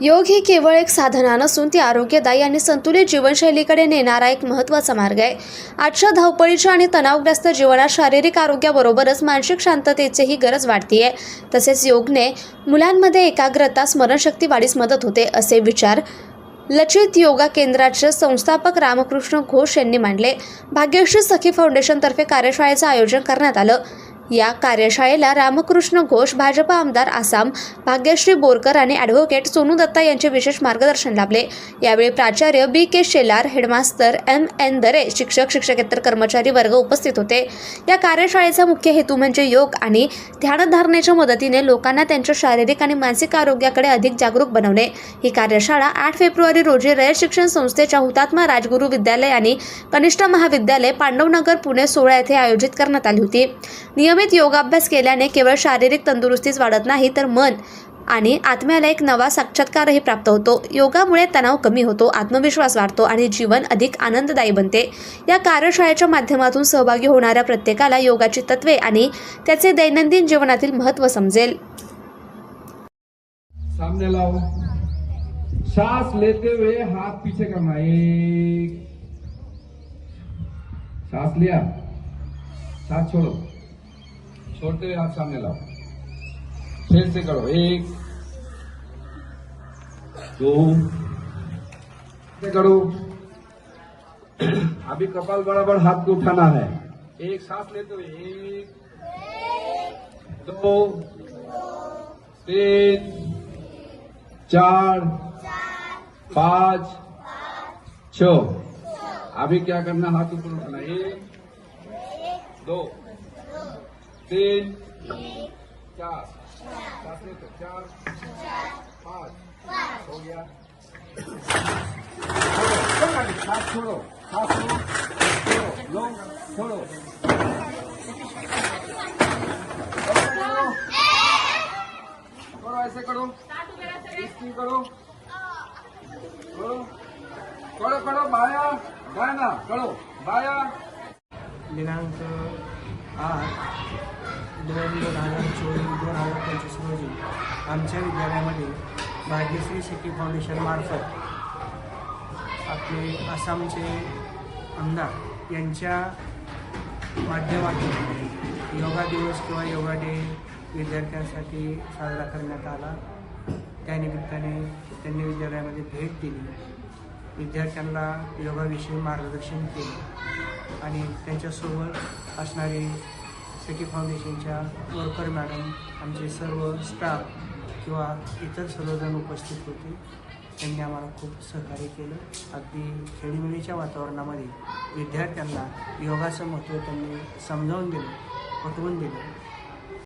योग ही केवळ एक साधना नसून ती आरोग्यदायी आणि संतुलित जीवनशैलीकडे नेणारा एक महत्त्वाचा मार्ग आहे. आजच्या धावपळीच्या आणि तणावग्रस्त जीवनात शारीरिक आरोग्याबरोबरच मानसिक शांततेचीही गरज वाढतीये. तसेच योगने मुलांमध्ये एकाग्रता स्मरणशक्ती वाढीस मदत होते असे विचार लचित योगा केंद्राचे संस्थापक रामकृष्ण घोष यांनी मांडले. भाग्यश्री सखी फाउंडेशनतर्फे कार्यशाळेचं आयोजन करण्यात आलं. या कार्यशाळेला रामकृष्ण घोष भाजप आमदार आसाम भाग्यश्री बोरकर आणि ॲडव्होकेट सोनू दत्ता यांचे विशेष मार्गदर्शन लाभले. यावेळी प्राचार्य बी के शेलार हेडमास्तर एम एन दरे शिक्षक शिक्षकेतर कर्मचारी वर्ग उपस्थित होते. या कार्यशाळेचा मुख्य हेतू म्हणजे योग आणि ध्यानधारणेच्या मदतीने लोकांना त्यांच्या शारीरिक आणि मानसिक आरोग्याकडे अधिक जागरूक बनवणे. ही कार्यशाळा आठ फेब्रुवारी रोजी रयत शिक्षण संस्थेच्या हुतात्मा राजगुरू विद्यालय आणि कनिष्ठ महाविद्यालय पांडवनगर पुणे सोळा येथे आयोजित करण्यात आली होती. नियम नियमित योगाभ्यास केल्याने केवळ शारीरिक तंदुरुस्तीच वाढत नाही तर मन आणि आत्म्याला एक नवा साक्षात्कारही प्राप्त होतो. योगामुळे तणाव कमी होतो आत्मविश्वास वाढतो आणि जीवन अधिक आनंददायी बनते. या कार्यशाळेच्या माध्यमातून सहभागी होणाऱ्या प्रत्येकाला योगाची तत्वे आणि त्याचे दैनंदिन जीवनातील महत्त्व समजेल. सामने लाओ श्वास लेते हुए हाथ पीछे करना. एक. श्वास लिया. श्वास छोड़ो. छोड़ते हुए हाथ सामने लाओ। फिर से करो। एक, दो, करो। अभी कपाल बराबर हाथ को उठाना है। एक सांस लेते हुए एक, दो, तीन, चार, पाँच, छ। अभी क्या करना? हाथ ऊपर उठाना। एक, दो। तीन चार. सात में तो चार पाँच. हो गया. छोड़ो, हाथ छोड़ो. हाथ छोड़ो. छोड़ो. लो छोड़ो. करो, करो ऐसे करो. इसकी करो. करो. करो करो. बाया. बाया करो. बाया. दिनांक आठ दोन दोन हजार चोवीस दोन हजार पंचवीस रोजी आमच्या विद्यालयामध्ये भाग्यश्री सिटी फाउंडेशनमार्फत आपले आसामचे आमदार यांच्या माध्यमातून योगा दिवस किंवा योगा डे विद्यार्थ्यांसाठी साजरा करण्यात आला. त्यानिमित्ताने त्यांनी विद्यालयामध्ये भेट दिली. विद्यार्थ्यांना योगाविषयी मार्गदर्शन केले. आणि त्यांच्यासोबत असणारे सिटी फाउंडेशनच्या वर्कर मॅडम आमचे सर्व स्टाफ किंवा इतर सर्वजण उपस्थित होते. त्यांनी आम्हाला खूप सहकार्य केलं. अगदी खेळीमेळीच्या वातावरणामध्ये विद्यार्थ्यांना योगाचं महत्त्व त्यांनी समजावून दिलं पटवून दिलं.